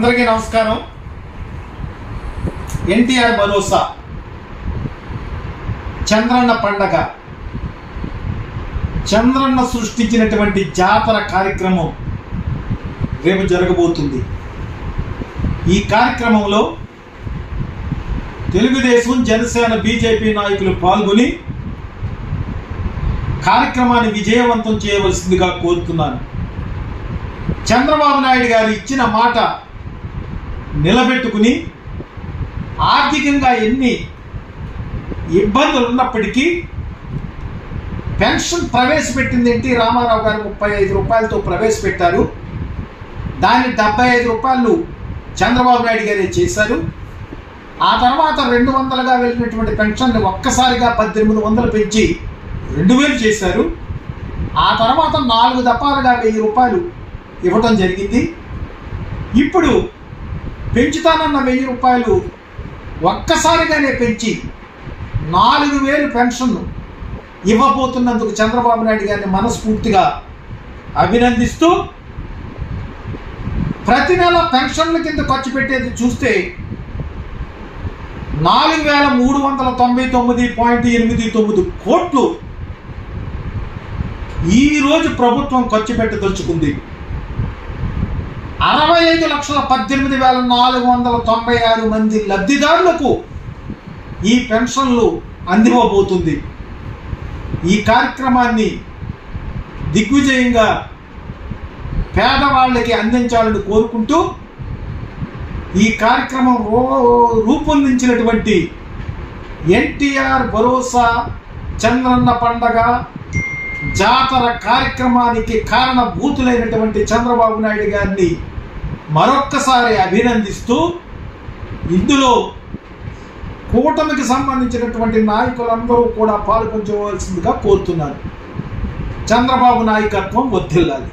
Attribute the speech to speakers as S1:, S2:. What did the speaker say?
S1: అందరికీ నమస్కారం. ఎన్టీఆర్ భరోసా. చంద్రన్న పండగ. చంద్రన్న సృష్టించినటువంటి జాతర కార్యక్రమం రేపు జరగబోతుంది. ఈ కార్యక్రమంలో తెలుగుదేశం జనసేన బీజేపీ నాయకులు పాల్గొని కార్యక్రమాన్ని విజయవంతం చేయవలసిందిగా కోరుతున్నాను. చంద్రబాబు నాయుడు గారు ఇచ్చిన మాట నిలబెట్టుకుని ఆర్థికంగా ఎన్ని ఇబ్బందులు ఉన్నప్పటికీ పెన్షన్ ప్రవేశపెట్టింది ఏంటి? రామారావు గారు ముప్పై ఐదు రూపాయలతో ప్రవేశపెట్టారు. దాన్ని డెబ్బై ఐదు రూపాయలు చంద్రబాబు నాయుడు గారే చేశారు. ఆ తర్వాత రెండు వందలుగా వెళ్ళినటువంటి పెన్షన్ని ఒక్కసారిగా పద్దెనిమిది వందలు పెంచి రెండు వేలు చేశారు. ఆ తర్వాత నాలుగు దఫాలుగా వెయ్యి రూపాయలు ఇవ్వటం జరిగింది. ఇప్పుడు పెంచుతానన్న వెయ్యి రూపాయలు ఒక్కసారిగానే పెంచి నాలుగు వేలు పెన్షన్ ఇవ్వబోతున్నందుకు చంద్రబాబు నాయుడు గారిని మనస్ఫూర్తిగా అభినందిస్తూ ప్రతి నెల పెన్షన్ల కింద ఖర్చు పెట్టేది చూస్తే నాలుగు వేల మూడు వందల తొంభై తొమ్మిది పాయింట్ ఎనిమిది తొమ్మిది కోట్లు ఈరోజు ప్రభుత్వం ఖర్చు పెట్టదలుచుకుంది. అరవై ఐదు లక్షల పద్దెనిమిది వేల నాలుగు వందల తొంభై ఆరు మంది లబ్ధిదారులకు ఈ పెన్షన్లు అందివ్వబోతుంది. ఈ కార్యక్రమాన్ని దిగ్విజయంగా పేదవాళ్ళకి అందించాలని కోరుకుంటూ ఈ కార్యక్రమం రూపొందించినటువంటి ఎన్టీఆర్ భరోసా చంద్రన్న పండగ జాతర కార్యక్రమానికి కారణభూతులైనటువంటి చంద్రబాబు నాయుడు గారిని మరొక్కసారి అభినందిస్తూ ఇందులో కూటమికి సంబంధించినటువంటి నాయకులందరూ కూడా పాల్గొంచవలసిందిగా కోరుతున్నారు చంద్రబాబు నాయకత్వం వర్ధిల్లాలి.